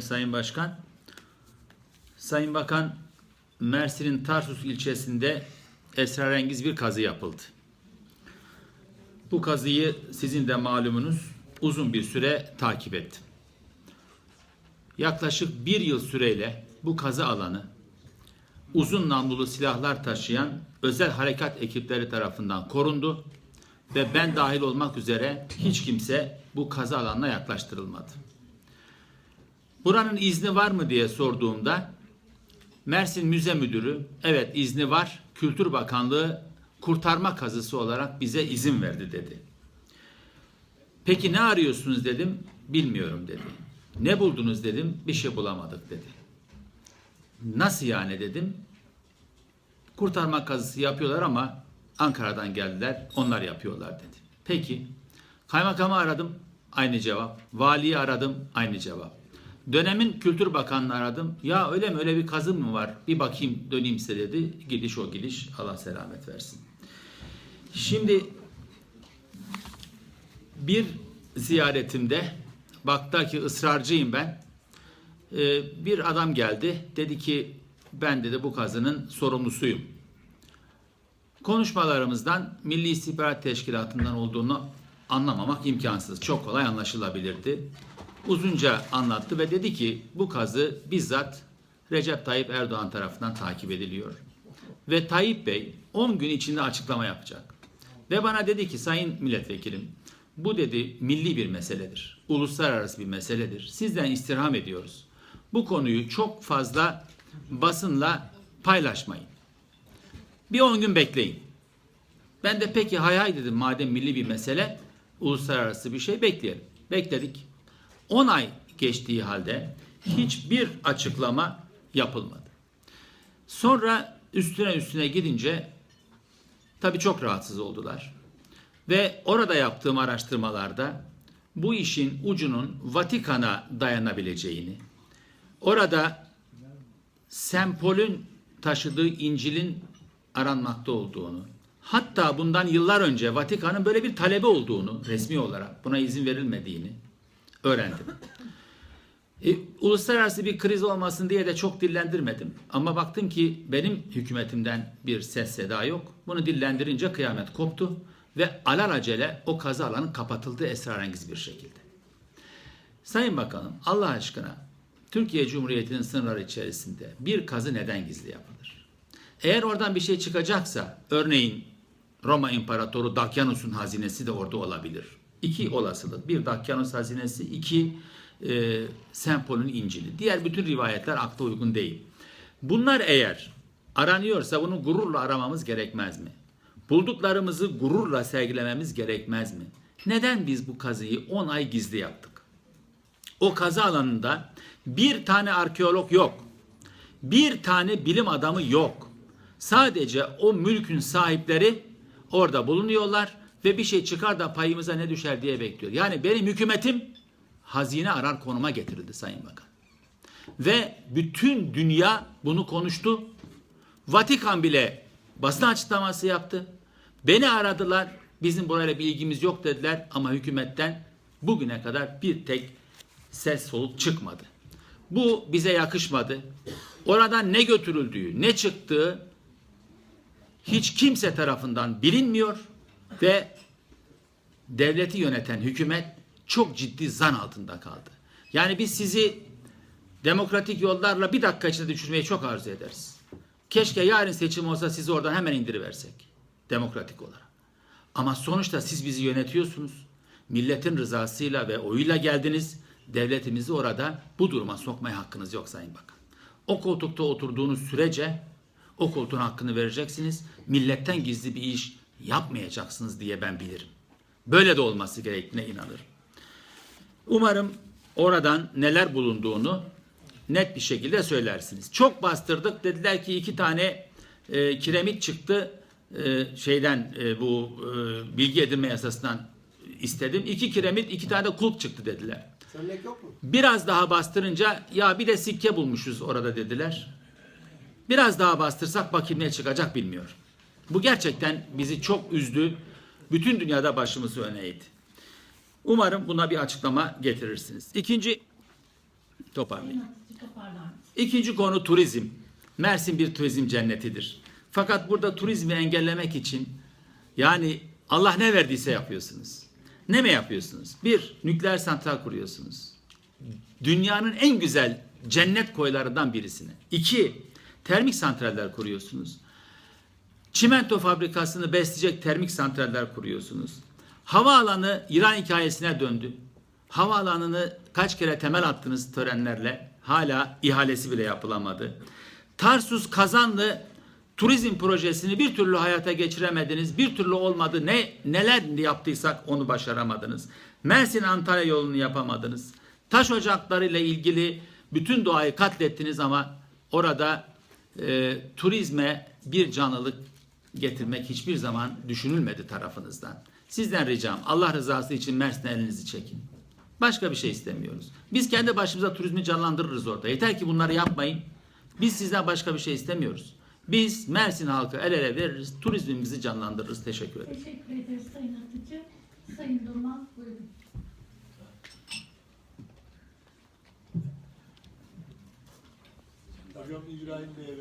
Sayın Başkan. Sayın Bakan, Mersin'in Tarsus ilçesinde esrarengiz bir kazı yapıldı. Bu kazıyı sizin de malumunuz uzun bir süre takip ettim. Yaklaşık bir yıl süreyle bu kazı alanı uzun namlulu silahlar taşıyan özel harekat ekipleri tarafından korundu ve ben dahil olmak üzere hiç kimse bu kazı alanına yaklaştırılmadı. Buranın izni var mı diye sorduğumda Mersin Müze Müdürü evet izni var. Kültür Bakanlığı kurtarma kazısı olarak bize izin verdi dedi. Peki ne arıyorsunuz dedim. Bilmiyorum dedi. Ne buldunuz dedim. Bir şey bulamadık dedi. Nasıl yani dedim. Kurtarma kazısı yapıyorlar ama Ankara'dan geldiler. Onlar yapıyorlar dedi. Peki. Kaymakamı aradım. Aynı cevap. Valiyi aradım. Aynı cevap. Dönemin Kültür Bakanı'nı aradım. Ya öyle mi öyle bir kazı mı var? Bir bakayım döneyim size dedi. Gidiş o gidiş. Allah selamet versin. Şimdi bir ziyaretimde baktı ki ısrarcıyım ben. Ee, bir adam geldi. Dedi ki ben dedi bu kazının sorumlusuyum. Konuşmalarımızdan Milli İstihbarat Teşkilatı'ndan olduğunu anlamamak imkansız. Çok kolay anlaşılabilirdi. Uzunca anlattı ve dedi ki bu kazı bizzat Recep Tayyip Erdoğan tarafından takip ediliyor. Ve Tayyip Bey 10 gün içinde açıklama yapacak. Ve bana dedi ki sayın milletvekilim bu dedi milli bir meseledir. Uluslararası bir meseledir. Sizden istirham ediyoruz. Bu konuyu çok fazla basınla paylaşmayın. Bir 10 gün bekleyin. Ben de peki hay hay dedim madem milli bir mesele, uluslararası bir şey bekleyelim. Bekledik. 10 ay geçtiği halde hiçbir açıklama yapılmadı. Sonra üstüne üstüne gidince tabii çok rahatsız oldular. Ve orada yaptığım araştırmalarda bu işin ucunun Vatikan'a dayanabileceğini, orada Sempol'ün taşıdığı İncil'in aranmakta olduğunu, hatta bundan yıllar önce Vatikan'ın böyle bir talebi olduğunu resmi olarak buna izin verilmediğini öğrendim. E, uluslararası bir kriz olmasın diye de çok dillendirmedim. Ama baktım ki benim hükümetimden bir ses seda yok. Bunu dillendirince kıyamet koptu ve alelacele o kazı alanı kapatıldı esrarengiz bir şekilde. Sayın Bakanım Allah aşkına Türkiye Cumhuriyeti'nin sınırları içerisinde bir kazı neden gizli yapılır? Eğer oradan bir şey çıkacaksa örneğin Roma İmparatoru Dakyanus'un hazinesi de orada olabilir. İki olasılık. Bir Dakyanus hazinesi, iki e, Sempol'ün İncil'i. Diğer bütün rivayetler akla uygun değil. Bunlar eğer aranıyorsa bunu gururla aramamız gerekmez mi? Bulduklarımızı gururla sergilememiz gerekmez mi? Neden biz bu kazıyı 10 ay gizli yaptık? O kazı alanında bir tane arkeolog yok. Bir tane bilim adamı yok. Sadece o mülkün sahipleri orada bulunuyorlar ve bir şey çıkar da payımıza ne düşer diye bekliyor. Yani benim hükümetim hazine arar konuma getirildi Sayın Bakan. Ve bütün dünya bunu konuştu. Vatikan bile basın açıklaması yaptı. Beni aradılar. Bizim burayla bir ilgimiz yok dediler ama hükümetten bugüne kadar bir tek ses soluk çıkmadı. Bu bize yakışmadı. Oradan ne götürüldüğü, ne çıktığı hiç kimse tarafından bilinmiyor ve devleti yöneten hükümet çok ciddi zan altında kaldı. Yani biz sizi demokratik yollarla bir dakika içinde düşürmeyi çok arzu ederiz. Keşke yarın seçim olsa sizi oradan hemen indiriversek. Demokratik olarak. Ama sonuçta siz bizi yönetiyorsunuz. Milletin rızasıyla ve oyuyla geldiniz. Devletimizi orada bu duruma sokmaya hakkınız yok Sayın Bakan. O koltukta oturduğunuz sürece o koltuğun hakkını vereceksiniz. Milletten gizli bir iş yapmayacaksınız diye ben bilirim. Böyle de olması gerektiğine inanırım. Umarım oradan neler bulunduğunu net bir şekilde söylersiniz. Çok bastırdık. Dediler ki iki tane e, kiremit çıktı e, şeyden e, bu e, bilgi edinme yasasından istedim. İki kiremit, iki tane kulp çıktı dediler. Sönmek yok mu? Biraz daha bastırınca ya bir de sikke bulmuşuz orada dediler. Biraz daha bastırsak bakayım ne çıkacak bilmiyorum. Bu gerçekten bizi çok üzdü. Bütün dünyada başımızı öne eğdi. Umarım buna bir açıklama getirirsiniz. İkinci Toparlayayım. İkinci konu turizm. Mersin bir turizm cennetidir. Fakat burada turizmi engellemek için yani Allah ne verdiyse yapıyorsunuz. Ne mi yapıyorsunuz? Bir, nükleer santral kuruyorsunuz. Dünyanın en güzel cennet koylarından birisini. İki, termik santraller kuruyorsunuz. Çimento fabrikasını besleyecek termik santraller kuruyorsunuz. Havaalanı İran hikayesine döndü. Havaalanını kaç kere temel attınız törenlerle. Hala ihalesi bile yapılamadı. Tarsus Kazanlı turizm projesini bir türlü hayata geçiremediniz. Bir türlü olmadı. Ne neler yaptıysak onu başaramadınız. Mersin Antalya yolunu yapamadınız. Taş ocakları ile ilgili bütün doğayı katlettiniz ama orada e, turizme bir canlılık getirmek hiçbir zaman düşünülmedi tarafınızdan. Sizden ricam Allah rızası için Mersin'e elinizi çekin. Başka bir şey istemiyoruz. Biz kendi başımıza turizmi canlandırırız orada. Yeter ki bunları yapmayın. Biz sizden başka bir şey istemiyoruz. Biz Mersin halkı el ele veririz, turizmimizi canlandırırız. Teşekkür ederim. Teşekkür ederiz Sayın Atıcı. Sayın Durmaz buyurun. Hocam İbrahim Bey'e